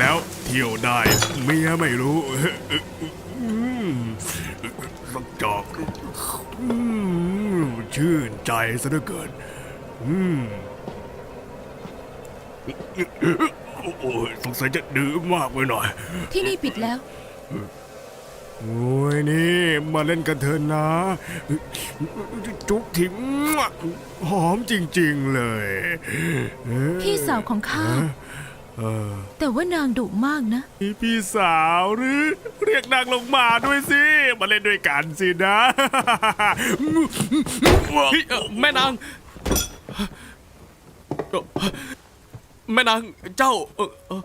แล้ว เที่ยวได้เมียไม่รู้รักจอกอชื่นใจซะเหลือเกินโอ้ยสงสัยจะดื่มมากไปหน่อย ที่นี่ปิดแล้ว โอ้ยนี่ มาเล่นกันเถอะนะ จุ๊บทิ้งหอมจริง ๆ เลย พี่สาวของข้า เออแต่ว่านางดุมากนะ นี่พี่สาวหรือ เรียกนางลงมาด้วยสิ มาเล่นด้วยกันสินะเฮ้ยเอ่อแม่นางเอ่อแม่นางเจ้าเอ่อเอ่อ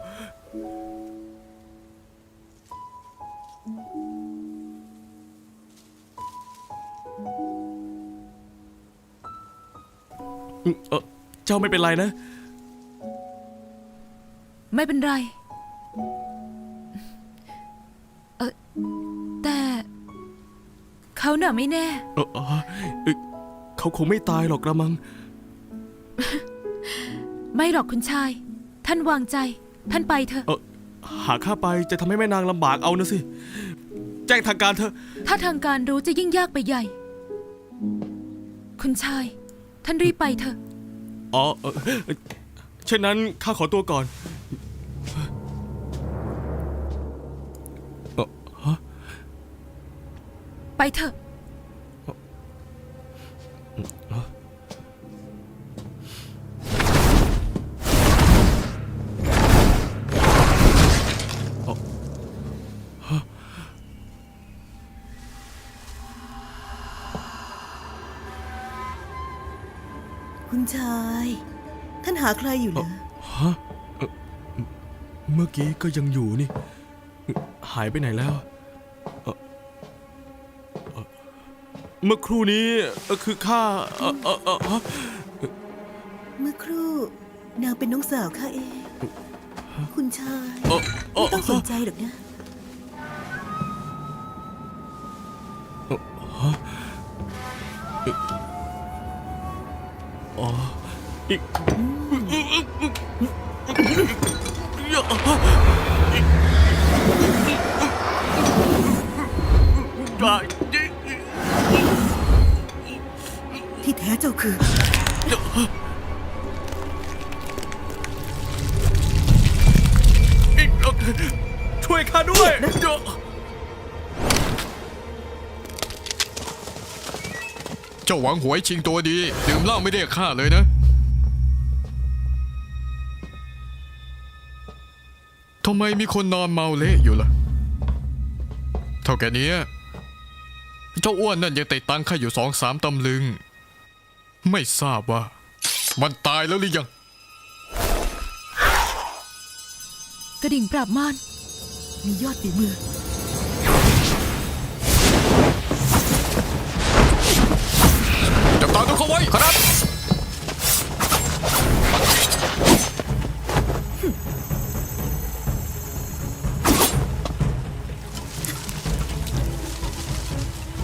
เอ่อเจ้าไม่เป็นไรนะ ไม่เป็นไร เออแต่เขาเน่ะไม่แน่ เอ่อเอ่อเอ่อเขาคงไม่ตายหรอกกระมัง ไม่หรอกคุณชาย ท่านวางใจ ท่านไปเถอะ เออหาข้าไปจะทำให้แม่นางลำบากเอานะสิ แจ้งทางการเถอะ ถ้าทางการรู้จะยิ่งยากไปใหญ่ คุณชาย ท่านรีบไปเถอะ อ๋อเอ่อเช่นนั้นข้าขอตัวก่อนเอ่อฮะ ไปเถอะ คุณชาย ท่านหาใครอยู่เหรอเมื่อกี้ก็ยังอยู่นี่ หายไปไหนแล้วเเมื่อครู่นี้เอ่อคือข้าเอ่อเอ่อเอ่อฮะเมื่อครู่นางเป็นน้องสาวข้าเอง คุณชายเอ่อเอ่ไม่อต้องสนใจหรอกนะ อีกได้ ที่แท้เจ้าคือ ช่วยข้าด้วย เจ้าหวังหวยชิงตัวดี ดื่มเหล้าไม่ได้ค่าเลยนะ ทำไมมีคนนอนเมาเละอยู่ล่ะ เท่าแก่เนี้ยเจ้าอ้วนนั่นยังติดตังค่าอยู่สองสามตำลึง ไม่ทราบว่า มันตายแล้วหรือยัง กระดิ่งปราบมารมียอดฝีมือ จับตาดูเขาไว้ครับ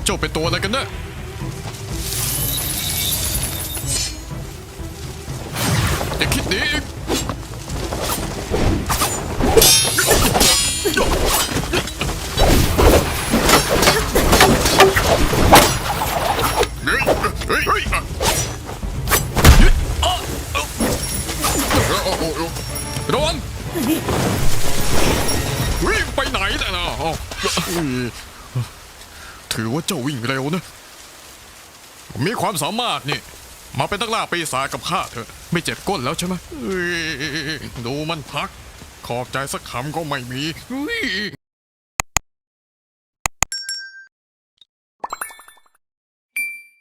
เจ้าเป็นตัวอะไรกันนะอย่ ระวังวิ่งไปไหนแต่นะถือว่าเจ้าวิ่งเร็วนะ มีความสามารถนี่ มาเป็นตักล่าปีศาจกับข้าเถอะ ไม่เจ็บก้นแล้วใช่ไหมดูมันพัก ขอบใจสักคำก็ไม่มี